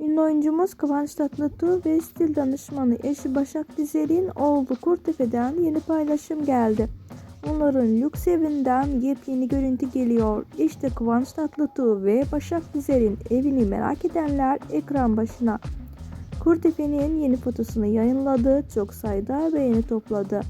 Ünlü oyuncumuz Kıvanç Tatlıtuğ ve stil danışmanı eşi Başak Dizer'in oğlu Kurtefe'den yeni paylaşım geldi. Onların lüks evinden yepyeni görüntü geliyor. İşte Kıvanç Tatlıtuğ ve Başak Dizer'in evini merak edenler ekran başına. Kurtefe'nin yeni fotosunu yayınladı. Çok sayıda beğeni topladı.